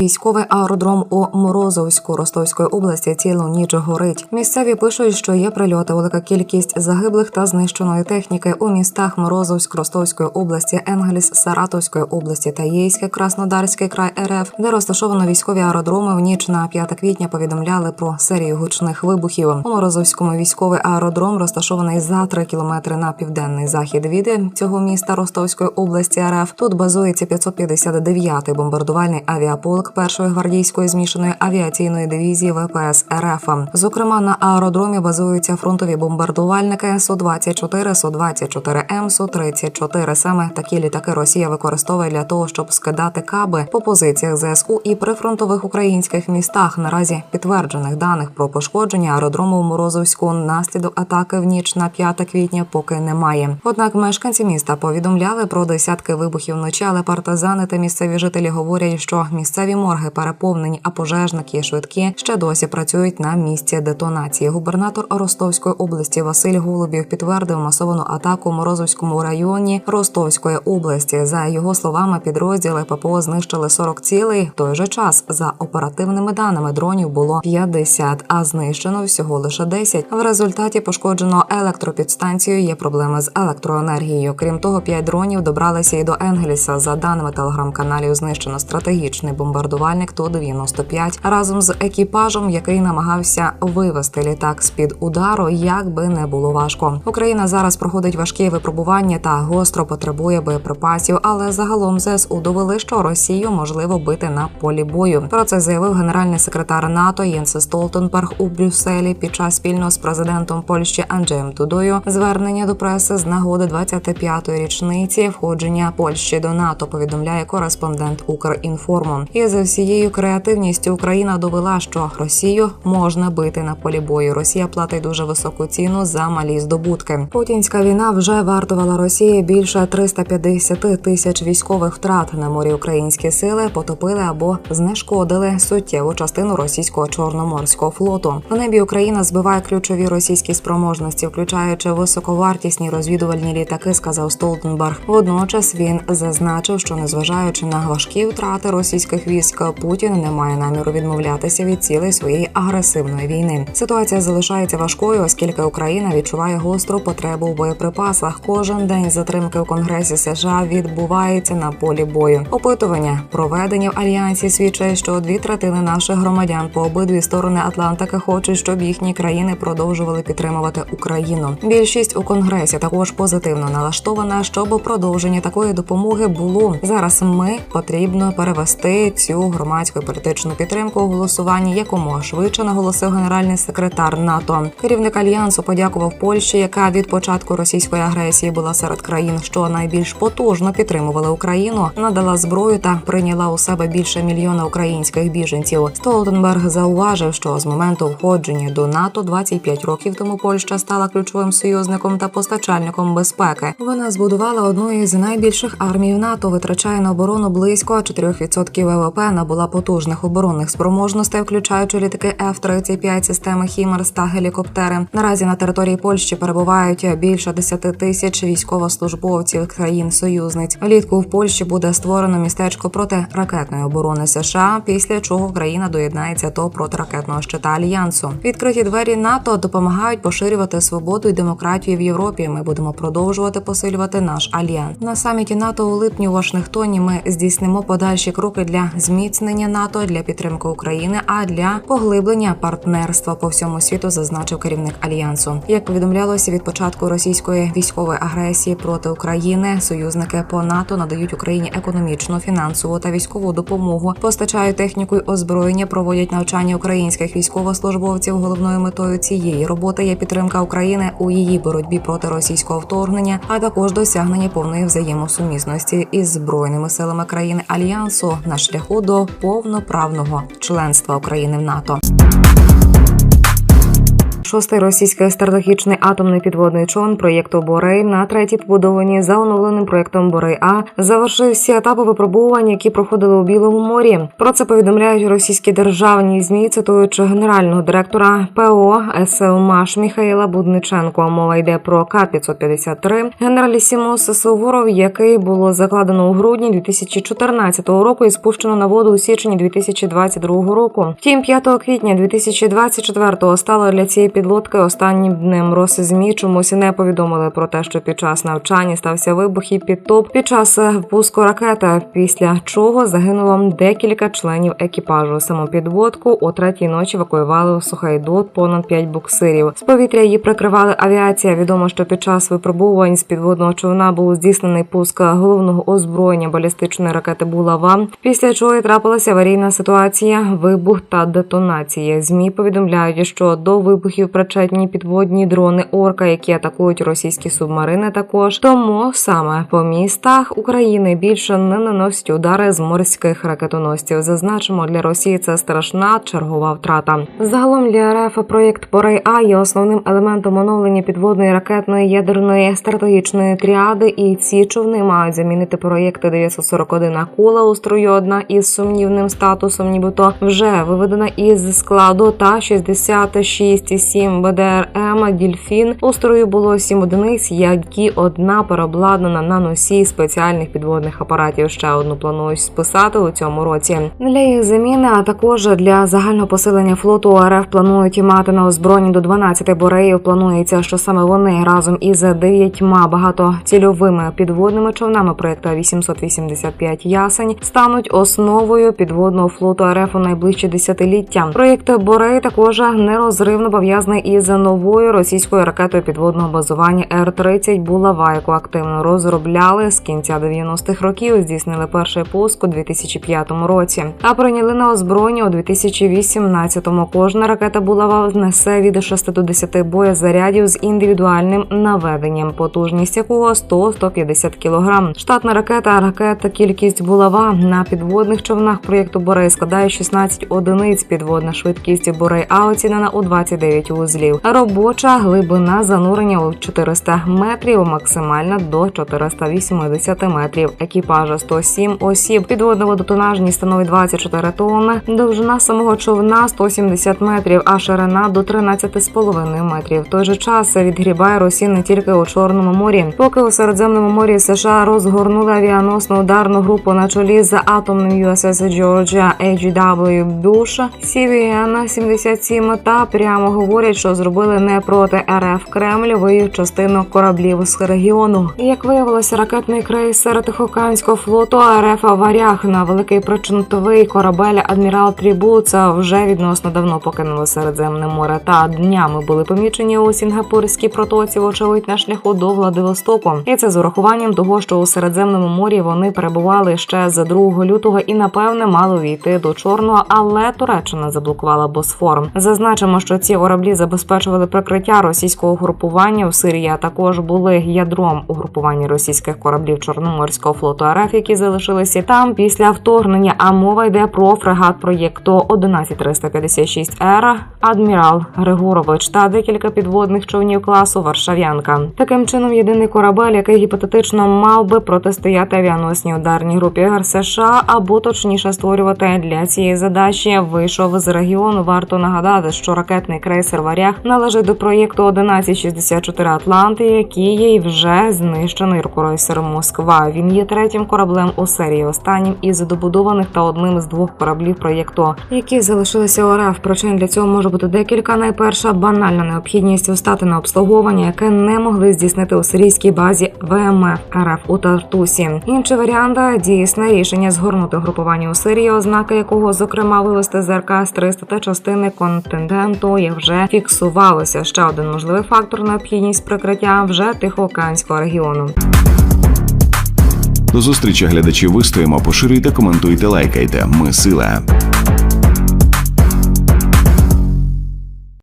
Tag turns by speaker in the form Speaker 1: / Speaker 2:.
Speaker 1: Військовий аеродром у Морозовську Ростовської області цілу ніч горить. Місцеві пишуть, що є прильоти, велика кількість загиблих та знищеної техніки у містах Морозовськ Ростовської області, Енгельс Саратовської області та Єйське, Краснодарський край РФ, де розташовано військові аеродроми. В ніч на 5 квітня повідомляли про серію гучних вибухів. У Морозовському військовий аеродром розташований за 3 кілометри на південний захід від цього міста Ростовської області РФ. Тут базується 559-й бомбардувальний авіаполк першої гвардійської змішаної авіаційної дивізії ВПС РФ. Зокрема, на аеродромі базуються фронтові бомбардувальники су 24 су 24 м су 34 Саме такі літаки Росія використовує для того, щоб скидати каби по позиціях ЗСУ і прифронтових українських містах. Наразі підтверджених даних про пошкодження аеродрому в Морозовську наслідок атаки в ніч на 5 квітня поки немає. Однак мешканці міста повідомляли про десятки вибухів вночі, але партизани та місцеві жителі говорять, що місцеві морги переповнені, а пожежники і швидкі ще досі працюють на місці детонації. Губернатор Ростовської області Василь Голубів підтвердив масовану атаку в Морозовському районі Ростовської області. За його словами, підрозділи ППО знищили 40 цілей. В той же час за оперативними даними дронів було 50, а знищено всього лише 10. В результаті пошкоджено електропідстанцію. Є проблеми з електроенергією. Крім того, 5 дронів добралися і до Енгельса. За даними телеграм-каналів, знищено стратегічний бомбардувальник Ту-95 разом з екіпажем, який намагався вивести літак з під удару, як би не було важко. Україна зараз проходить важкі випробування та гостро потребує боєприпасів, але загалом ЗСУ довели, що Росію можливо бити на полі бою. Про це заявив генеральний секретар НАТО Єнс Столтенберг у Брюсселі під час спільно з президентом Польщі Анджеєм Дудою звернення до преси з нагоди 25-ї річниці входження Польщі до НАТО. Повідомляє кореспондент Укрінформу. І за всією креативністю Україна довела, що Росію можна бити на полі бою. Росія платить дуже високу ціну за малі здобутки. Путінська війна вже вартувала Росії більше 350 тисяч військових втрат на морі. Українські сили потопили або знешкодили суттєву частину російського чорноморського флоту. В небі Україна збиває ключові російські спроможності, включаючи високовартісні розвідувальні літаки. Сказав Столтенберг. Водночас він зазначив, що незважаючи на важкі втрати російських військ, Путін не має наміру відмовлятися від цілей своєї агресивної війни. Ситуація залишається важкою, оскільки Україна відчуває гостру потребу в боєприпасах. Кожен день затримки у Конгресі США відбувається на полі бою. Опитування проведені в альянсі свідчать, що дві третини наших громадян по обидві сторони Атлантики хочуть, щоб їхні країни продовжували підтримувати Україну. Більшість у конгресі також позитивно налаштована, щоб продовження такої допомоги було зараз. Ми потрібно перевести цю громадську і політичну підтримку у голосуванні якомога швидше наголосив генеральний секретар НАТО. Керівник альянсу подякував Польщі, яка від початку російської агресії була серед країн, що найбільш потужно підтримували Україну, надала зброю та прийняла у себе більше мільйона українських біженців. Столтенберг зауважив, що з моменту входження до НАТО 25 років тому Польща стала ключовим союзником та постачальником безпеки. Вона збудувала одну із найбільших армій НАТО, витрачає на оборону близько 4% ВВП, набула потужних оборонних спроможностей, включаючи літаки F-35, системи Хімерс та гелікоптери. Наразі на території Польщі перебувають більше 10 тисяч військовослужбовців країн-союзниць. Влітку в Польщі буде створено містечко протиракетної оборони США, після чого країна доєднається до протиракетного щита альянсу. Відкриті двері НАТО допомагають поширювати свободу і демократію в Європі. Ми будемо продовжувати посилювати наш альянс. На саміті НАТО у липні у Вашингтоні ми здійснимо подальші кроки для зміцнення НАТО для підтримки України, а для поглиблення партнерства по всьому світу, зазначив керівник альянсу. Як повідомлялося від початку російської військової агресії проти України, союзники по НАТО надають Україні економічну, фінансову та військову допомогу, постачають техніку й озброєння, проводять навчання українських військовослужбовців. Головною метою цієї роботи є підтримка України у її боротьбі проти російського вторгнення, а також досягнення повної взаємосумісності із збройними силами країни альянсу на шляху до повноправного членства України в НАТО. Шостий російський стратегічний атомний підводний човен проєкту Борей на третій побудовані за оновленим проєктом Борей А завершив всі етапи випробувань, які проходили у Білому морі. Про це повідомляють російські державні змі, цитуючи генерального директора ПО СЛМАШ Міхаїла Будниченко. Мова йде про К-553 генералісімус Суворов, який було закладено у грудні 2014 року і спущено на воду у січні 2022 року. Втім, 5 квітня 2024 стало для цієї підлодки останнім днем Росзмі чомусь не повідомили про те, що під час навчання стався вибух і підтоп під час впуску ракети, після чого загинуло декілька членів екіпажу. Саму підводку о третій ночі евакуювали у Сухайдот понад 5 буксирів. З повітря її прикривали авіація. Відомо, що під час випробувань з підводного човна був здійснений пуск головного озброєння балістичної ракети Булава. Після чого і трапилася аварійна ситуація, вибух та детонація. Змі повідомляють, що до вибухів причетні підводні дрони Орка, які атакують російські субмарини, також тому саме по містах України більше не наносять удари з морських ракетоносців. Зазначимо для Росії це страшна чергова втрата. Загалом для РФ проєкт Порей А є основним елементом оновлення підводної ракетної ядерної стратегічної тріади, і ці човни мають замінити проєкти 941 акула у строю одна із сумнівним статусом, нібито вже виведена із складу та 66,7 БДРМ Дільфін. У строю було сім одиниць, які одна переобладнана на носій спеціальних підводних апаратів. Ще одну планують списати у цьому році. Для їх заміни, а також для загального посилення флоту РФ планують мати на озброєнні до 12 бореїв. Планується, що саме вони разом із дев'ятьма багатоцільовими підводними човнами проєкту 885 ясень стануть основою підводного флоту РФ у найближчі десятиліття. Проєкт Борей також нерозривно пов'язаний із новою російською ракетою підводного базування Р-30 Булава, яку активно розробляли з кінця 90-х років. Здійснили перший пуск у 2005 році. А прийняли на озброєння у 2018-му. Кожна ракета Булава несе від 6 до 10 боєзарядів з індивідуальним наведенням, потужність якого 100-150 кг. Штатна ракета, ракета, кількість булава на підводних човнах проєкту Борей складає 16 одиниць. Підводна швидкість Борей А оцінена у 29 вузлів. Робоча глибина занурення у 400 метрів, максимальна до 480 метрів. Екіпажа 107 осіб. Підводна водотонажність становить 24 тонни. Довжина самого човна 170 метрів, а ширина до 13,5 метрів. В той же час відгрібає Росія не тільки у Чорному морі, поки у Середземному морі США розгорнули авіаносну ударну групу на чолі з атомним USS Georgia H.W. Bush CVN 77 та прямо говорять, що зробили не проти РФ Кремль виїв частину кораблів з регіону. Як виявилося, ракетний крейсер Тихоокеанського флоту РФ Варяг на великий причинтовий корабель Адмірал Трібуца вже відносно давно покинули Середземне море та днями були помічені у Сінгапурській протоці, вочевидь на шляху до Владивостоку. І це з урахуванням того, що у Середземному морі вони перебували ще з 2 лютого і напевне мали увійти до Чорного, але Туреччина заблокувала Босфор. Зазначимо, що ці кораблі забезпечували прикриття російського угрупування в Сирії, а також були ядром угрупування російських кораблів Чорноморського флоту РФ, які залишилися там після вторгнення. А мова йде про фрегат проєкту 11356 р адмірал Григорович та декілька підводних човнів класу Варшавянка. Таким чином, єдиний корабель, який гіпотетично мав би протистояти авіаносній ударній групі США, або точніше створювати для цієї задачі, вийшов з регіону. Варто нагадати, що ракетний крейсер Варяг належить до проєкту 1164 Атланти, який є вже знищений крейсером Москва. Він є третім кораблем у серії, останнім із добудованих та одним з двох кораблів проєкту, які залишилися у РФ. Причин для цього може бути декілька. Найперша банальна необхідність встати на обслуговування, яке не могли здійснити у сирійській базі ВМФ РФ у Тартусі. Інший варіант дійсне рішення згорнути групування у Сирії, ознаки якого зокрема вивести з РК з 300 та частини контингенту, як вже фіксувалося. Ще один можливий фактор необхідність прикриття вже Тихоокеанського регіону.
Speaker 2: До зустрічі глядачі вистоїмо, поширюйте, коментуйте, лайкайте. Ми сила.